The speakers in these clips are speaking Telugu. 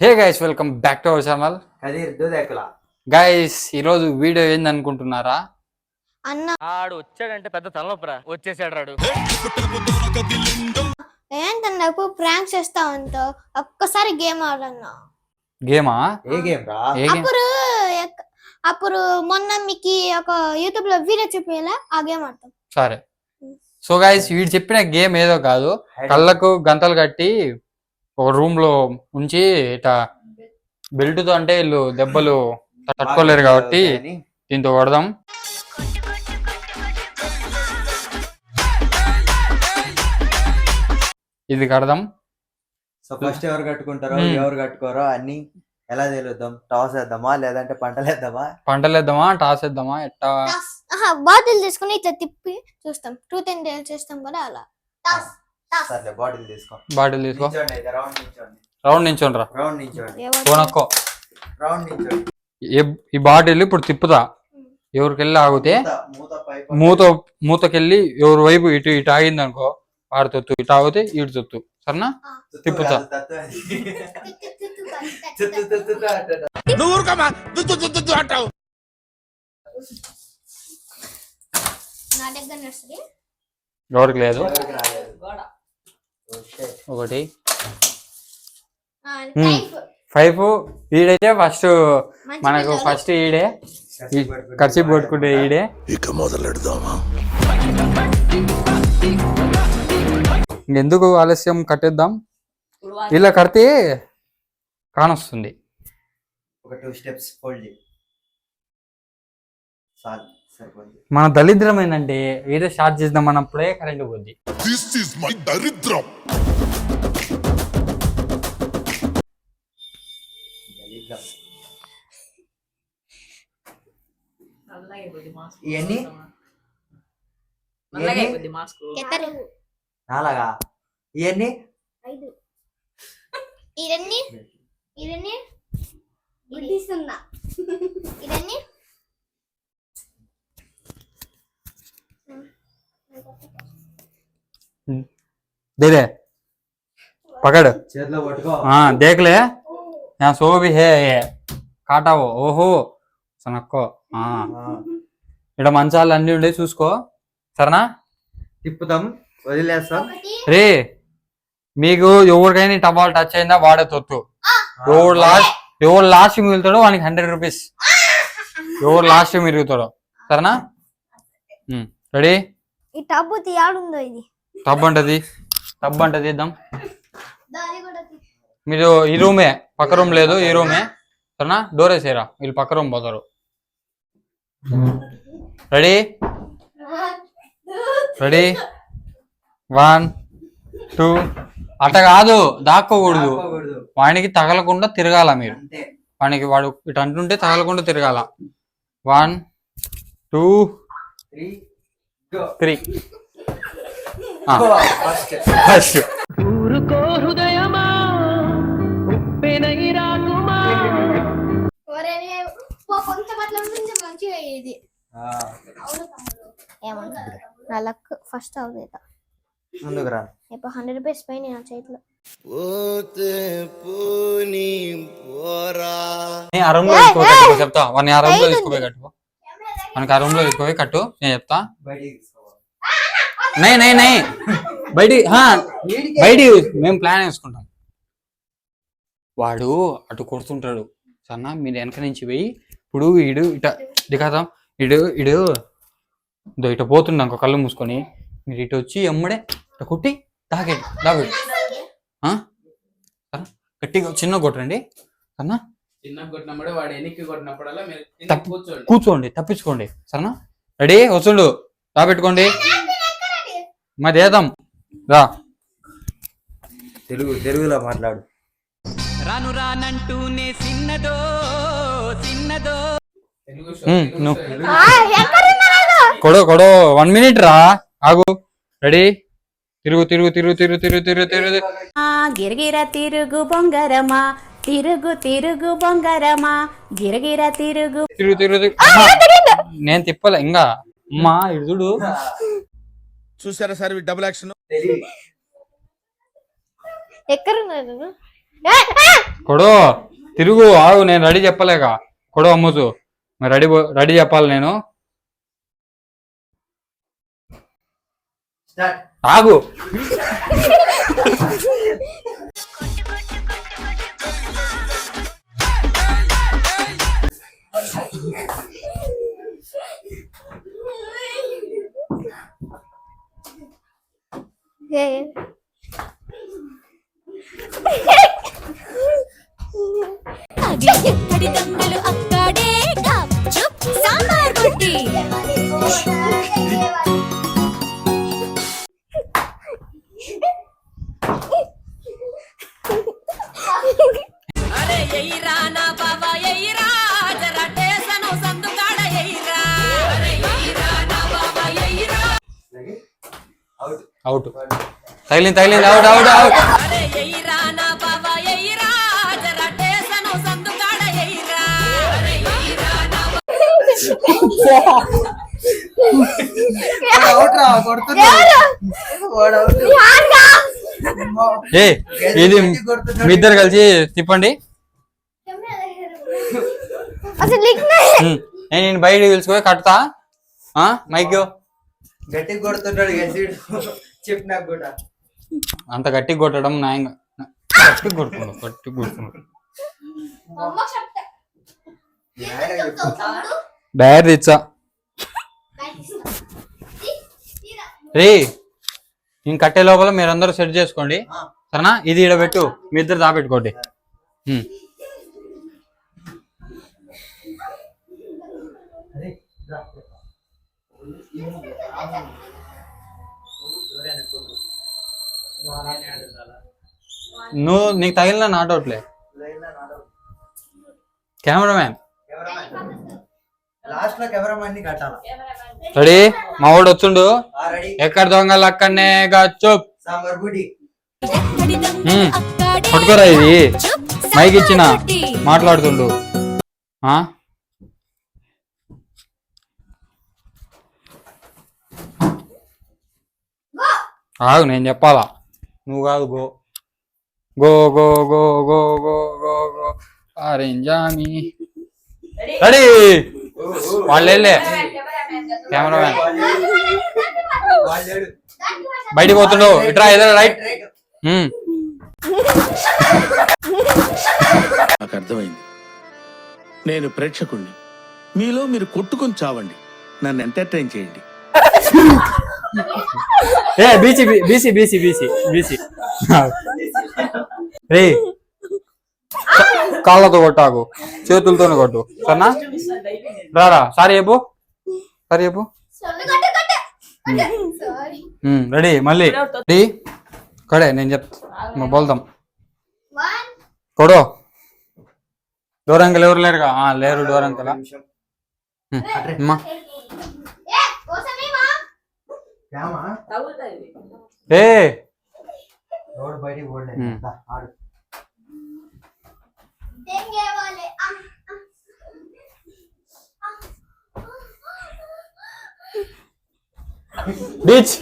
Hey guys welcome back to our channel Kadir guys ఈరోజు వీడియో ఏంది అనుకుంటున్నారా అన్న. ఆడు వచ్చాడంటే పెద్ద తలనొప్పరా. వచ్చేసాడు రాడు. ఏంటన్నా ఎప్పుడు ప్రాంక్ చేస్తా ఉంటావు? ఒక్కసారి గేమ్ ఆడన్నా. గేమా ఏ గేమ్ రా? ఏ గేమ్ అప్పుడు ఎక్- అప్పుడు మొన్న మీకు ఒక యూట్యూబ్లో వీడియో చెప్పేలా ఆ గేమ్ ఆడతాం. సరే. సో గైస్ వీడు చెప్పిన గేమ్ ఏదో కాదు. కళ్ళకు గంతలు కట్టి ఒక రూమ్లో ఉంచి ఇట్లా బెల్ట్తో అంటే వీళ్ళు దెబ్బలు తట్టుకోలేరు కాబట్టి దీంతో కొడదాం. ఇది కడదాం. సో ఫస్ట్ ఎవరు కట్టుకుంటారో. ఎవరు కట్టుకోరో అన్ని ఎలా తెలుద్దాం? టాస్ వేద్దామా లేదంటే పంటలు వేద్దామా? పంటలు వేద్దామా టాస్ వేద్దామా ఎట్టా? బాటిల్ తీసుకుని ఇట్లా తిప్పి చూస్తాం. టూ టెన్ చేస్తాం కదా అలా. టాస్. సర్లే బాటిల్ తీసుకో. బాటిల్ రౌండ్ నించోండి రా రౌండ్ నించోండి ఎవరు- పోనక్కో. రౌండ్ నించోండి ఈ- బాటిల్ ఇప్పుడు తిప్పుతా. ఎవరికి వెళ్ళి ఆగితే మూత మూతకెళ్ళి ఎవరి వైపు ఇటు ఇటు ఆగింది అనుకో వాడి తొత్తు ఇటు ఆగితే ఇటు తొత్తు. సరేనా? తిప్పుతా. ఎవరికి లేదు. ఒకటి. ఆ, Hmm. ఫైవ్ ఈడైతే ఫస్ట్ మనకు. ఫస్ట్ ఈడే. పట్టుకుంటే ఖర్చు కొట్టుకుంటే ఈడే. ఇక మొదలెడదామా? ఎందుకు ఆలస్యం కట్టేద్దాం? ఇలా కడితే కానొస్తుంది ఒక టూ స్టెప్స్ ఫోల్డ్ చేయి చాలు మన దరిద్రం ఏంటంటే ఏదో స్టార్ట్ చేద్దాం అన్నప్పుడే కరెంట్ పోద్ది. దిస్ ఇస్ మై దరిద్రం. దరిద్రం. ఇవన్నీ ఇవన్నీ. నాలాగా? ఇవన్నీ ఐదు. ఇదన్నీ ఇదన్నీ దేదే పకడు దేకలే. సోబి హే కాటావో ఓహో సనక్కో. ఇక్కడ మంచాలు అన్ని ఉండే చూసుకో. సరేనా? తిప్పుతాం వదిలేస్తాం. రే మీకు ఎవరికైనా టబాల్ టచ్ అయిందా? వాడే తొత్తు. ఎవడు లాస్ట్ ఎవడు లాస్ట్ మిగులుతాడో వానికి హండ్రెడ్ రూపీస్ ఎవరు లాస్ట్ మిగులుతాడో. సరేనా? రెడీ? ఈ టబ్బు తీయాడుందో ఇది? టబ్ అంటది టబ్ అంటది ఇద్దాం. మీరు ఈ రూమే పక్క రూమ్ లేదు ఈ రూమే. సరేనా? డోర్ వేసేరా. వీళ్ళు పక్క రూమ్ పోతారు. రెడీ? రెడీ? One two. అట్ట కాదు దాక్కోకూడదు. వానికి తగలకుండా తిరగాల మీరు. అంతే. వానికి వాడు ఇటు అంటుంటే తగలకుండా తిరగాల. One two. Three. Three first first ఊరుకో హృదయమా? ఉప్పెనై రాకుమా మంచిగా ఇది నా లక్ ఫస్ట్ అవుతుంది ఇప్పుడు హండ్రెడ్ రూపీస్ పైన నా చేతిలో లో తీసుకోపోయి కట్టుకో చెప్తా. వాడిని కట్టుకో. మనకి ఆ రూమ్లో తీసుకోపోయి కట్టు. నేను చెప్తా. నై నై నై. బయటి హా, బయటి మేము ప్లాన్ వేసుకుంటాం. వాడు అటు కొడుతుంటాడు. సన్న మీరు వెనక నుంచి పోయి ఇప్పుడు ఇడు ఇట దిగాదాం. ఇడు ఇడు. ఇదో ఇట పోతుండ ఇంకో కళ్ళు మూసుకొని. మీరు ఇటు వచ్చి ఎమ్మడే ఇట కొట్టి దాగే దాగు గట్టిగా చిన్న కొట్టండి. సన్నా చిన్న కొట్టినప్పుడు వాడు ఎనికి కొట్టినప్పుడల్లా మీరు కింద తప్పు- కూర్చోండి. కూర్చోండి తప్పించుకోండి. సరేనా? రెడీ? వస్తుండు. రా పెట్టుకోండి. మరి ఏదాం రా. తెలుగు తెలుగులో మాట్లాడు. రాను రానంటూనే చిన్నదో చిన్నదో నువ్వు. తెలుగు కొడో కొడో వన్ మినిట్ రా. ఆగు. రెడీ? తిరుగు తిరుగు తిరుగు తిరుగు తిరుగు తిరుగు తిరుగు. ఆ గిరగిర తిరుగు బొంగరమా. తిరుగు తిరుగు బొంగరమా. గిరగిర తిరుగు. తిరుగు తిరుగు నేను తిప్పలే ఇంకా అమ్మా ఇడు చూడు. చూసారా సార్ డబుల్ యాక్షన్ తెలివి ఎక్కడ ఉన్నారు కొడు తిరుగు ఆగు నేను రెడీ చెప్పలేక. కొడు అమ్ముతు మరి రెడీ రెడీ చెప్పాలి నేను. ఆగు. ఎక్కడి దొంగలు అక్కడే సాంబార్ బుట్టి తగిలింది తగిలింది. అవుట్ అవుట్ అవుట్ ఏ ఇది మీ ఇద్దరు కలిసి తిప్పండి. నేను బయట తెలుసుకో కడతా మైక్ గట్టి కొడుతుంటాడు చెప్పినా కూడా. అంత గట్టి కొట్టడం న్యాయంగా గట్టి కొడుతున్నాడు గట్టి. బ్యాగ్ తెచ్చా. రే నేను కట్టే లోపల మీరందరూ సెట్ చేసుకోండి. సరేనా? ఇది ఈడ పెట్టు. మీ ఇద్దరు దాపెట్టుకోండి. ఉమ్. నువ్వు నీకు తగిలిన నాట్ అవుట్లే కెమెరా మ్యాన్ రెడీ? మా వాడు వచ్చిండు ఎక్కడ దొంగలు అక్కడనే చూప్. పట్టుకోరా ఇది. మైక్ ఇచ్చిన. మాట్లాడుతుండు. ఆగు నేను చెప్పాలా? నువ్వు కాదు go. Go go go go go go go. అరేంజామి ready వాళ్ళు వెళ్ళే కెమెరామ్యాన్ బయటికి పోతుండు. ఇట్రా ఏదో రైట్ ఉమ్. నాకు అర్థమైంది. నేను ప్రేక్షకుణ్ణి. మీలో మీరు కొట్టుకొని చావండి. నన్ను ఎంటర్టైన్ చేయండి. A BC BC BC BC BC. రే కాళ్ళతో కొట్టాకు చేతులతోనే కొట్టు. సరేనా? రారా సారీ చెప్పు. సారీ చెప్పు. రెడీ మళ్ళీ. రెడీ? కడే నేను చెప్తా బోల్దాం. కొడు. డోరంకలు ఎవరు లేరుగా? ఆ, లేరు డోరంకల. అమ్మా? ఏ రోడ్ బయటికి పోలేదు ఆడు బీచ్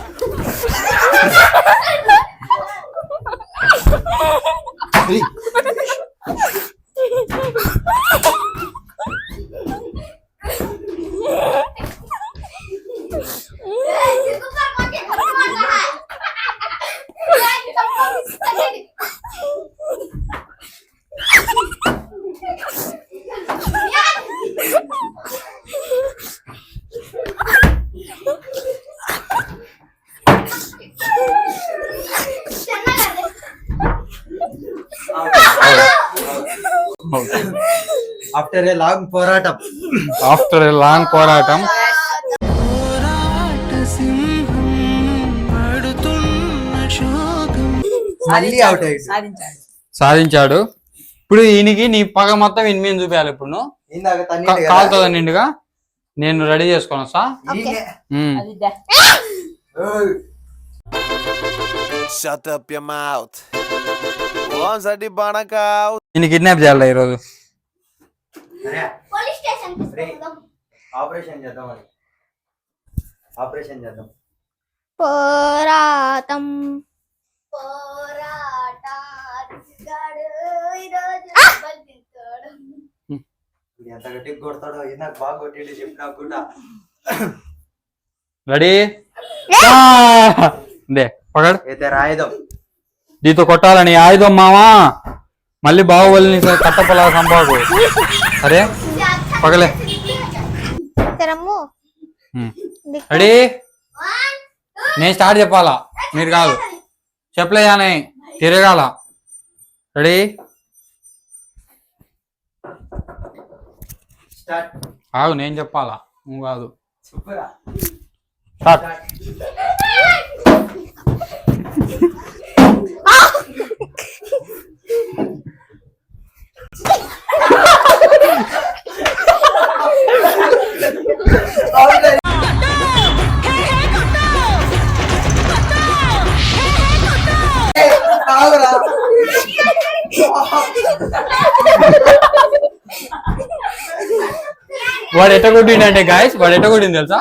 ఆఫ్టర్ ఏ లాంగ్ పోరాటం ఆఫ్టర్ ఎ లాంగ్ పోరాటం మళ్ళీ అవుట్ అయ్యింది సాధించాడు ఇప్పుడు ఈయనకి నీ పగ మొత్తం ఈయన మీద చూపించాలి ఇప్పుడు నువ్వు ఇందాక తన్నిండు కదా. నిండుగా నేను రెడీ చేసుకొని వస్తా ఈయనే. ఉమ్. ఓయ్. Shut up your mouth. Once I did Banaka. ఈయన కిడ్నాప్ చేయాలి ఈరోజు అరే, పోలీస్ స్టేషన్ రే. ఆపరేషన్ చేద్దాం ఆపరేషన్ చేద్దాం పోరాటం ఎంత గట్టిగా కొడతాడో ఇది నాకు బాగా కొట్టిండు చెప్పి నాకు కూడా. రెడీ దే పకడ్ అయితే రాయుధం దీంతో కొట్టాలని ఆయుధం మావా. మళ్ళీ బాహుబలిని కట్టపలా సంపాకు అరే పగలే. రెడీ నేను స్టార్ట్ చెప్పాలా? మీరు కాదు. చెప్పలేదానే తిరగాల. రెడీ ఆగు నేను చెప్పాలా? నువ్వు కాదు. చెప్పురా? స్టార్ట్ వాడు ఎట్ట కొట్టిండు అంటే గాయస్ వాడు ఎట్ట కొట్టింది తెలుసా.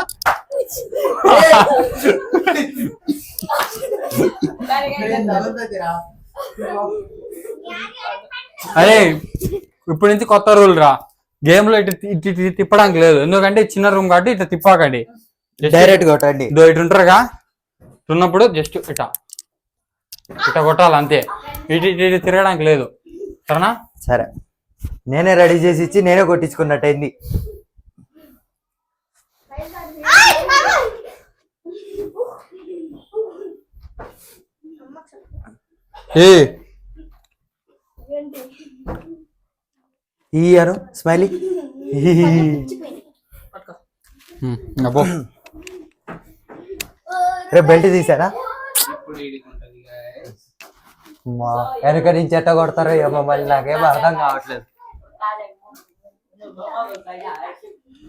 అరే ఇప్పుడు నుంచి కొత్త రూల్ రా. గేమ్లో ఇటు తిప్పడానికి లేదు. ఎందుకంటే చిన్న రూమ్ కాబట్టి ఇట్లా తిప్పాకండి. డైరెక్ట్ కొట్టండి. ఇదో ఇటు ఉంటారుగా? ఉన్నప్పుడు జస్ట్ ఇట. ఇట కొట్టాలి అంతే. ఇటు ఇటు ఇటు తిరగడానికి లేదు. సరేనా? సరే. నేనే రెడీ చేసి ఇచ్చి నేనే కొట్టించుకున్నట్టయింది. ఏ? అను స్మైలీ? అబ్బో రేపు బెల్ట్ తీసారా. అమ్మా, వెనక నుంచి ఎట్ట కొడతారో ఏమో మళ్ళీ నాకేమో అర్థం కావట్లేదు.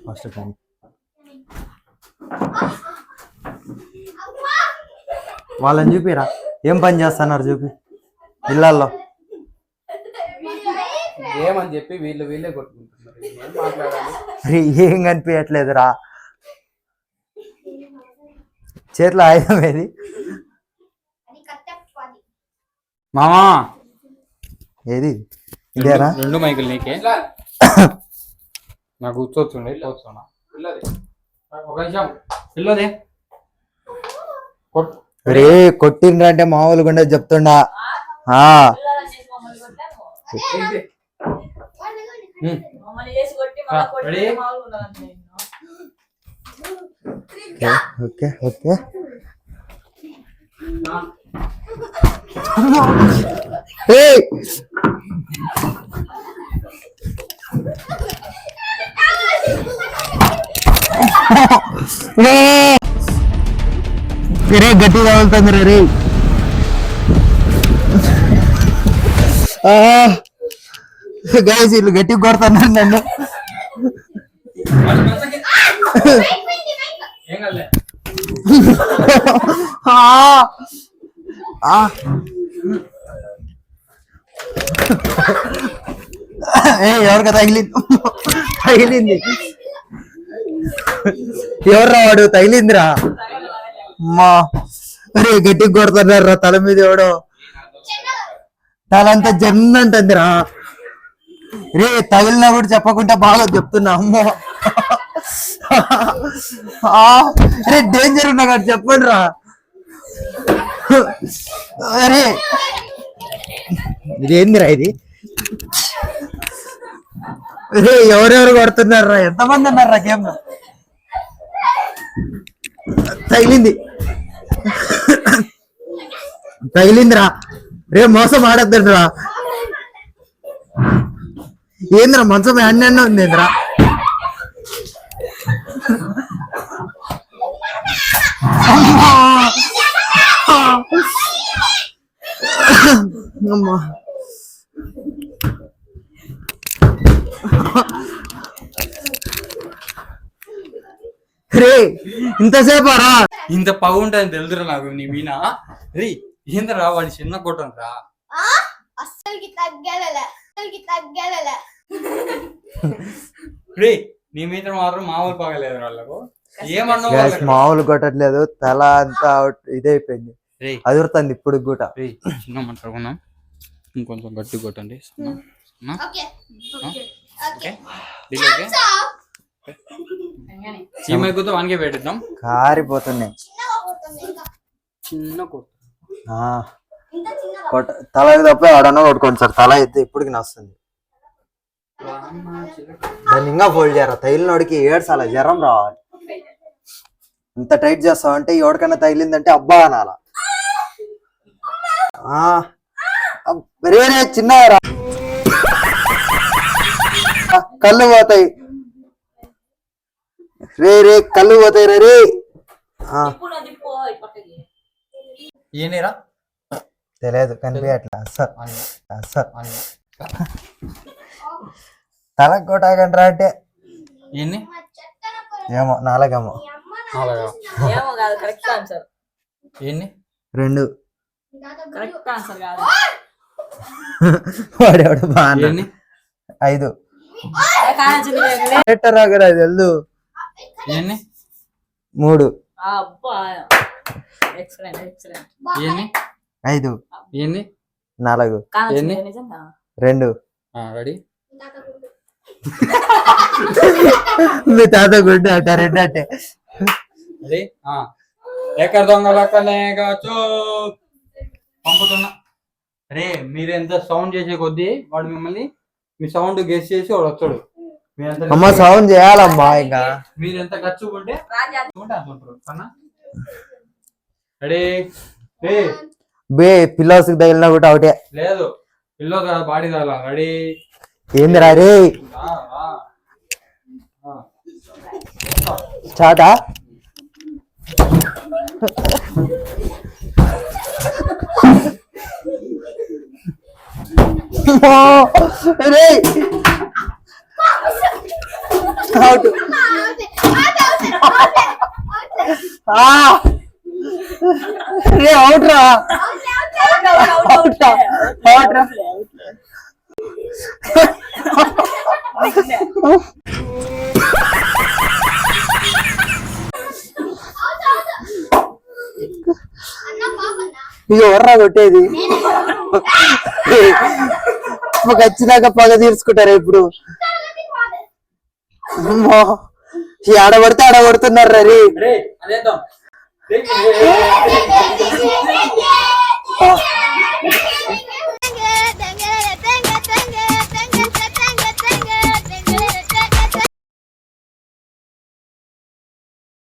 ఫస్ట్ టైం వాళ్ళని చూపిరా. ఏం పని చేస్తున్నారు చూపి. ఇళ్ళల్లో. ఏమని చెప్పి వీళ్ళు వీళ్ళే కొట్టుకుంటున్నారు? ఏం మాట్లాడాలి? అరే ఏం కనిపించట్లేదురా. చేతిలో ఆయుధం ఏది? మామా. ఏది? ఇదేనా రెండు మైకులు నీకే. నాకు కూర్చోవచ్చుండే కూర్చోనా పిల్లది. ఒక నిమిషం. పిల్లదే. కొట్టు రే కొట్టిండ్రంటే మామూలుగా ఉండదు చెప్తుండా ఓకే ఓకే రే గట్టి తగులుతుంది రే గైస్ వీళ్ళు గట్టి కొడుతున్నారు నన్ను. ఏం కదలే ఏ ఎవరికి తగిలింది? తగిలింది. ఎవర్రా వాడు? తగిలిందిరా? మా అరే గట్టిగా కొడుతున్నారా తల మీద ఎవడో. తలంతా జన్ అంటుందిరా. రే తగిలినా కూడా చెప్పకుండా బాగా చెప్తున్నా అమ్మో. ఆ, డేంజర్ ఉన్నా కాదు చెప్పండి రా అరే. ఇదేందిరా ఇది? రే ఎవరెవరు కొడుతున్నారు రా ఎంతమంది ఉన్నారా గేమ్ తగిలింది. తగిలిందిరా. రే మోసం ఆడద్దురా ఏంద్రా మంచం అన్న ఉంది ఏంద్రా అమ్మా! రే ఇంతసేపు రా ఇంత పగుంటుంది తెలుదురా నాకు నీ మీనా? రే ఏందిరా వాడి చిన్న కొట్టం రా అస్సలకి తగ్గేదలే అస్సలకి తగ్గేదలే రే నీ మీద మాత్రం మామూలు పగలేదు వాళ్ళకు వాళ్ళకి? మామూలు కొట్టట్లేదు తల అంతా అవుట్ ఇదైపోయింది. రే. అదురుతుంది ఇప్పుడు రే చిన్న మాట్లాడుకుందాం. ఇంకొంచెం గట్టి కొట్టండి సన్న. సన్న. Okay. Okay. Okay. Deal okay. ఈ మైకుతో వానికే పెట్టిద్దాం. కారిపోతున్నాయి. చిన్న కొట్టు కొట్ట తల తప్ప ఆడన్నా కొట్టుకోండి సార్. తల అయితే ఇప్పటికి నస్తుంది. దాన్ని ఇంకా ఫోల్డ్ చేయరా? తగిలినోడికి ఏడ్సాల జ్వరం రావాలి. ఇంత టైట్ చేస్తావు అంటే ఎవరికైనా తగిలిందంటే అబ్బా అనాల. ఆ, అబ్- రే రే చిన్నరా కళ్ళు పోతాయి. రే రే కళ్ళు పోతాయి రే ఏనేరా తెలియదు కనిపించట్లే అస్సలు అస్సలు తలకు కొట్టాకంటారా అంటే. ఎన్ని ఏమో నాలుగేమో. అలాగా ఏమో కాదు కరెక్ట్ ఆన్సర్ ఎన్ని రెండు. కరెక్ట్ ఆన్సర్ కాదు. వాడేవాడు బాగా ఐదు. కానించింది రాగరా తెలుదు. ఎన్ని మూడు. అబ్బా. ఎక్సలెంట్ ఎక్సలెంట్ ఎన్ని ఐదు. నాలుగు. రెండు. రెడీ? మీ తాత గుడ్డు అట రెండు అంటే. ఎక్కడ దొంగ లెక్కలే కాచు పంపుతున్నా. రే మీరు ఎంత సౌండ్ చేసే కొద్దీ వాడు మిమ్మల్ని మీ సౌండ్ గెస్ చేసి వాడు వచ్చాడు మీరు ఎంత అమ్మ సౌండ్ చేయాలమ్మా ఇంకా. మీరు ఎంత ఖర్చుకుంటే ఉంటే సరేనా రెడీ? బే పిల్లోస్ తగిలినా కూడా ఒకటే. లేదు. పిల్లో కదా బాడీ తగల రెడీ? ఏందిరా రే? రే! అవుట్. రా అవుట్ రా. అవుట్ రా. ఇది ఎవర్రా కొట్టేది. మాకు వచ్చినాక పగ తీర్చుకుంటారా ఇప్పుడు. ఆడబడితే ఆడబడుతున్నారు రా. 姐姐，姐姐，姐姐，姐姐，姐姐。